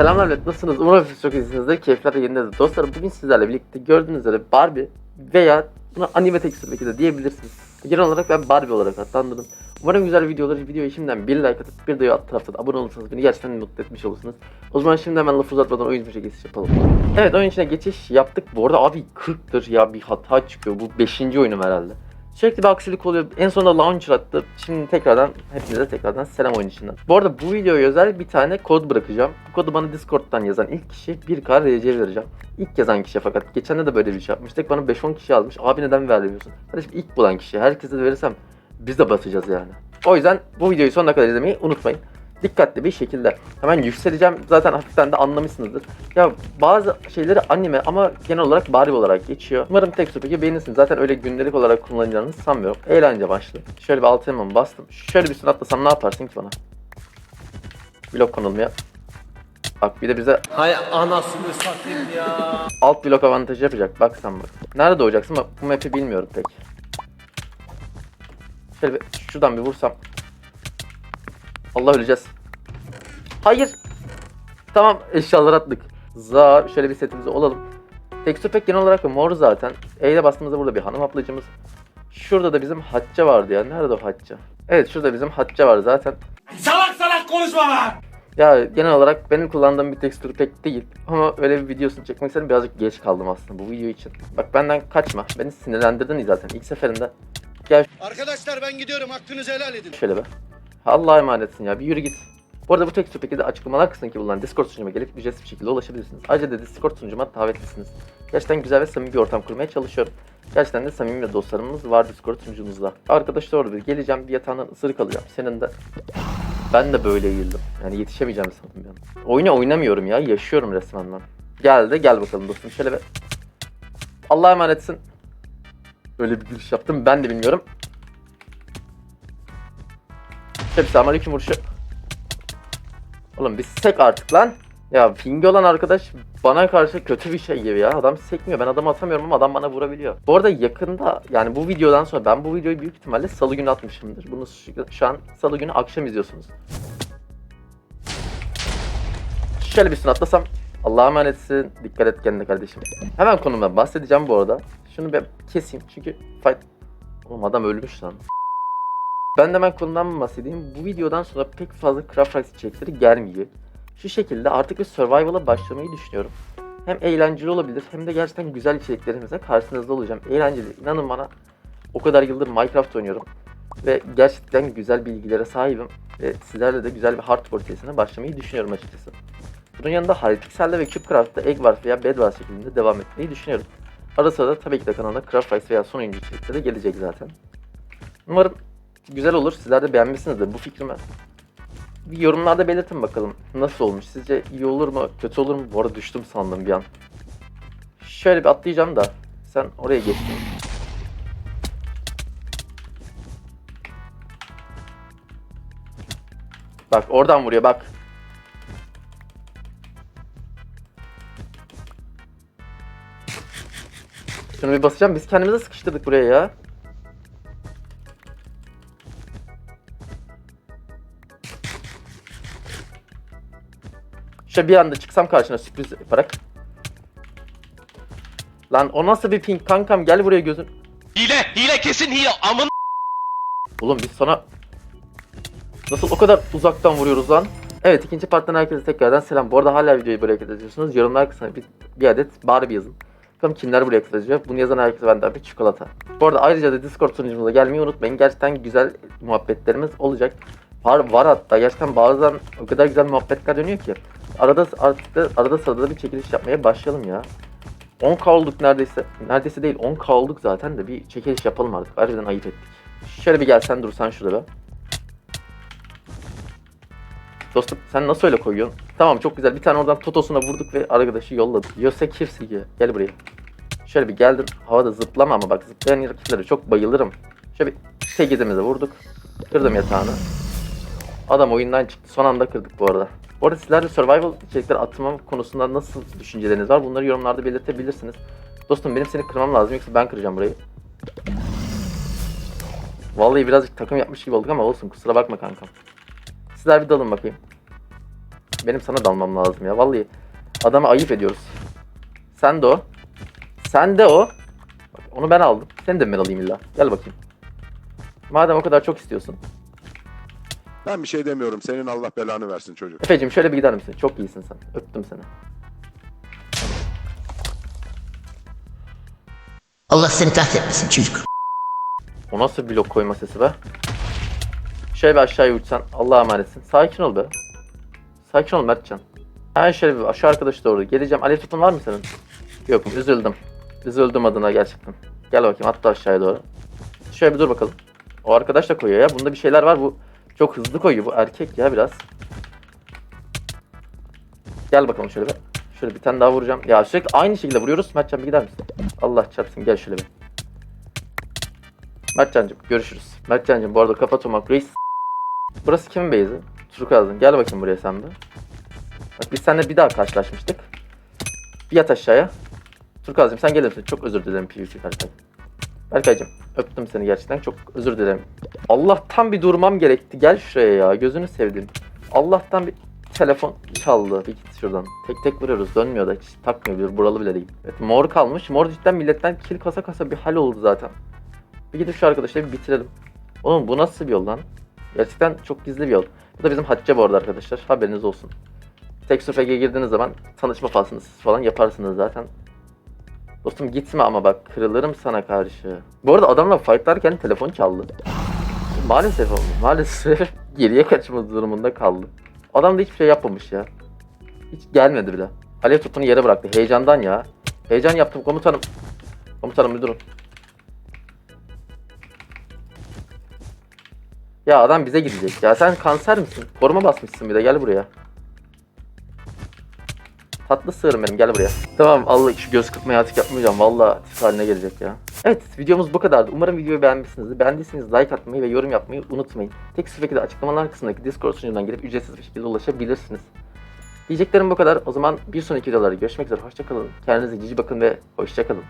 Selamlar millet nasılsınız? Umarım siz çok iyisinizdir. Keyifler de yerindedir. Dostlarım bugün sizlerle birlikte gördüğünüz üzere Barbie veya buna anime tekstür belki de diyebilirsiniz. Genel olarak ben Barbie olarak adlandırdım. Umarım güzel video olur. Videoyu şimdiden bir like atıp bir de alt tarafta da abone olursanız beni gerçekten mutlu etmiş olursunuz. O zaman şimdi hemen lafı uzatmadan oyun içine geçiş yapalım. Evet oyun içine geçiş yaptık. Bu arada abi 40'tır ya bir hata çıkıyor. Bu 5. oyunum herhalde. Sürekli bir aksilik oluyor. En sonunda launcher attı. Şimdi tekrardan hepinize tekrardan selam oyun içinden. Bu arada bu videoya özel bir tane kod bırakacağım. Bu kodu bana Discord'dan yazan ilk kişi 1K RC vereceğim. İlk yazan kişi fakat geçen de böyle bir şey yapmıştık. Bana 5-10 kişi yazmış. Abi neden vermiyorsun? Kardeşim ilk bulan kişi. Herkese de verirsem biz de basacağız yani. O yüzden bu videoyu sonuna kadar izlemeyi unutmayın. Dikkatli bir şekilde. Hemen yükseleceğim. Zaten hafiften de anlamışsınızdır. Ya bazı şeyleri anime ama genel olarak Barbie olarak geçiyor. Umarım tek peki beğenirsiniz. Zaten öyle gündelik olarak kullanacağınızı sanmıyorum. Eğlence başlı. Şöyle bir alt hemen bastım. Şöyle bir üstüne atlasam ne yaparsın ki bana? Blok konulmuyor. Bak bir de bize Hay anasını satayım ya. alt blok avantajı yapacak. Bak sen bak. Nerede doğacaksın? Bak bu map'i bilmiyorum pek. Şöyle bir şuradan bir vursam. Allah öleceğiz. Hayır. Tamam eşyaları attık. Za şöyle bir setimizi olalım. Tekstür pek genel olarak mor zaten. E ile bastığımızda burada bir hanım ablacımız. Şurada da bizim Hacca vardı ya. Nerede o Hacca? Evet şurada bizim Hacca var zaten. salak salak konuşma be. Ya genel olarak benim kullandığım bir tekstür pek değil. Ama öyle bir videosunu çekmek istedim. Birazcık geç kaldım aslında bu video için. Bak benden kaçma. Beni sinirlendirdin zaten ilk seferinde. Gel Arkadaşlar ben gidiyorum hakkınızı helal edin. şöyle be. Allah'a emanetsin ya bir yürü git. Bu arada bu tekstür peki de açıklamalar kısmındaki bulunan Discord sunucuma gelip ücretsiz bir şekilde ulaşabilirsiniz. Ayrıca da Discord sunucuma davetlisiniz. Gerçekten güzel ve samimi bir ortam kurmaya çalışıyorum. Gerçekten de samimi ve dostlarımız var Discord sunucumuzda. Arkadaşlar orada bir geleceğim bir yatağından ısırık alacağım. Senin de ben de böyle eğildim. Yani yetişemeyeceğim sanırım yani. Oyunu oynamıyorum ya. Yaşıyorum resmen ben. Geldi. Gel bakalım dostum. Şöyle bir... Allah'a emanetsin. Öyle bir giriş yaptım. Ben de bilmiyorum. Bir selamünaleyküm vuruşu. Oğlum bir sek artık lan. Ya pingi olan arkadaş bana karşı kötü bir şey gibi ya. Adam sekmiyor. Ben adamı atamıyorum ama adam bana vurabiliyor. Bu arada yakında yani bu videodan sonra ben bu videoyu büyük ihtimalle salı günü atmışımdır. Bunu şu, an salı günü akşam izliyorsunuz. Şöyle bir üstüne atlasam. Allah'a emanetsin. Dikkat et kendine kardeşim. Hemen konuma bahsedeceğim bu arada. Şunu bir keseyim çünkü fight... Oğlum adam ölmüş lan. Ben de hemen konudan bahsedeyim. Bu videodan sonra pek fazla Craft Rice içerikleri gelmiyor. Şu şekilde artık bir survival'a başlamayı düşünüyorum. Hem eğlenceli olabilir hem de gerçekten güzel içeriklerimizle karşınızda olacağım. Eğlenceli. İnanın bana o kadar yıldır Minecraft oynuyorum. Ve gerçekten güzel bilgilere sahibim. Ve sizlerle de güzel bir hardcore serisine başlamayı düşünüyorum açıkçası. Bunun yanında Hypixel'de ve CubeCraft'ta Egg Wars veya Bed Wars şeklinde devam etmeyi düşünüyorum. Ara sırada tabii ki de kanalda Craft Rice veya son oyuncu içerikleri gelecek zaten. Umarım güzel olur. Sizler de beğenmişsinizdir bu fikrimi. Bir yorumlarda belirtin bakalım. Nasıl olmuş? Sizce iyi olur mu? Kötü olur mu? Bu arada düştüm sandım bir an. Şöyle bir atlayacağım da. Sen oraya geçtin. Bak oradan vuruyor bak. Şunu bir basacağım. Biz kendimize sıkıştırdık buraya ya. Şöyle bir anda çıksam karşına sürpriz yaparak. Lan o nasıl bir ping kankam gel buraya gözün. Hile hile kesin hile amın. Oğlum biz sana nasıl o kadar uzaktan vuruyoruz lan? Evet ikinci parttan herkese tekrardan selam. Bu arada hala videoyu buraya katılıyorsunuz. Yorumlar kısmına bir, bir adet Barbie yazın. Bakalım kimler buraya katılacak. Bunu yazan herkese benden bir çikolata. Bu arada ayrıca da Discord sunucumuza gelmeyi unutmayın. Gerçekten güzel muhabbetlerimiz olacak. Var, var hatta gerçekten bazen o kadar güzel muhabbetler dönüyor ki. Arada artık da, arada sırada da bir çekiliş yapmaya başlayalım ya. 10k olduk neredeyse. Neredeyse değil 10k olduk zaten de bir çekiliş yapalım artık. Harbiden ayıp ettik. Şöyle bir gelsen dursan şurada be. Dostum sen nasıl öyle koyuyorsun? Tamam çok güzel. Bir tane oradan totosuna vurduk ve arkadaşı yolladık. Yose Kirsi'ye. Gel buraya. Şöyle bir geldim. Havada zıplama ama bak zıplayan rakiplere çok bayılırım. Şöyle bir 8'imize vurduk. Kırdım yatağını. Adam oyundan çıktı. Son anda kırdık bu arada. Bu arada sizler de survival içerikler atma konusunda nasıl düşünceleriniz var? Bunları yorumlarda belirtebilirsiniz. Dostum benim seni kırmam lazım yoksa ben kıracağım burayı. Vallahi birazcık takım yapmış gibi olduk ama olsun kusura bakma kankam. Sizler bir dalın bakayım. Benim sana dalmam lazım ya. Vallahi adama ayıp ediyoruz. Sen de o. Sen de o. Bak, onu ben aldım. Seni de ben alayım illa? Gel bakayım. Madem o kadar çok istiyorsun. Ben bir şey demiyorum. Senin Allah belanı versin çocuk. Efe'cim şöyle bir gider misin? Çok iyisin sen. Öptüm seni. Allah seni kahretmesin çocuk. O nasıl blok koyma sesi be? Şöyle bir aşağıya uçsan. Allah'a emanetsin. Sakin ol be. Sakin ol Mertcan. Ha şöyle bir aşağı arkadaş doğru. Geleceğim. Alev tutun var mı senin? Yok? Üzüldüm. Üzüldüm adına gerçekten. Gel bakayım atla aşağıya doğru. Şöyle bir dur bakalım. O arkadaş da koyuyor ya. Bunda bir şeyler var. Bu çok hızlı koyuyor. Bu erkek ya biraz. Gel bakalım şöyle bir. Şöyle bir tane daha vuracağım. Ya sürekli aynı şekilde vuruyoruz. Mertcan bir gider misin? Allah çarpsın. Gel şöyle bir. Mertcan'cım görüşürüz. Mertcan'cım bu arada kafa tomak reis. Burası kimin base'i? Turkuaz'ın. Gel bakayım buraya sen de. Bak biz seninle bir daha karşılaşmıştık. Bir yat aşağıya. Turkuaz'cım sen gelir misin? Çok özür dilerim PvP Berkay. Berkay'cım öptüm seni gerçekten. Çok özür dilerim. Allah'tan bir durmam gerekti. Gel şuraya ya. Gözünü sevdim. Allah'tan bir telefon çaldı. Bir git şuradan. Tek tek vuruyoruz. Dönmüyor da hiç takmıyor. Bir buralı bile değil. Evet, mor kalmış. Mor cidden milletten kill kasa kasa bir hal oldu zaten. Bir gidip şu arkadaşları bir bitirelim. Oğlum bu nasıl bir yol lan? Gerçekten çok gizli bir yol. Bu da bizim Hatice bu arada arkadaşlar. Haberiniz olsun. Tek girdiğiniz zaman tanışma faslını siz falan yaparsınız zaten. Dostum gitme ama bak kırılırım sana karşı. Bu arada adamla fightlarken telefon çaldı. Maalesef oldu. Maalesef geriye kaçma durumunda kaldı. Adam da hiçbir şey yapmamış ya. Hiç gelmedi bile. Alev tutunu yere bıraktı. Heyecandan ya. Heyecan yaptım komutanım. Komutanım bir durun. Ya adam bize gidecek ya. Sen kanser misin? Koruma basmışsın bir de gel buraya. Tatlı sığırım benim gel buraya. Tamam Allah şu göz kırpmayı artık yapmayacağım. Valla tif haline gelecek ya. Evet videomuz bu kadardı. Umarım videoyu beğenmişsinizdir. Beğendiyseniz like atmayı ve yorum yapmayı unutmayın. Tek şekilde açıklamalar kısmındaki Discord sunucundan girip ücretsiz bir şekilde ulaşabilirsiniz. Diyeceklerim bu kadar. O zaman bir sonraki videolarda görüşmek üzere. Hoşçakalın. Kendinize cici bakın ve hoşçakalın.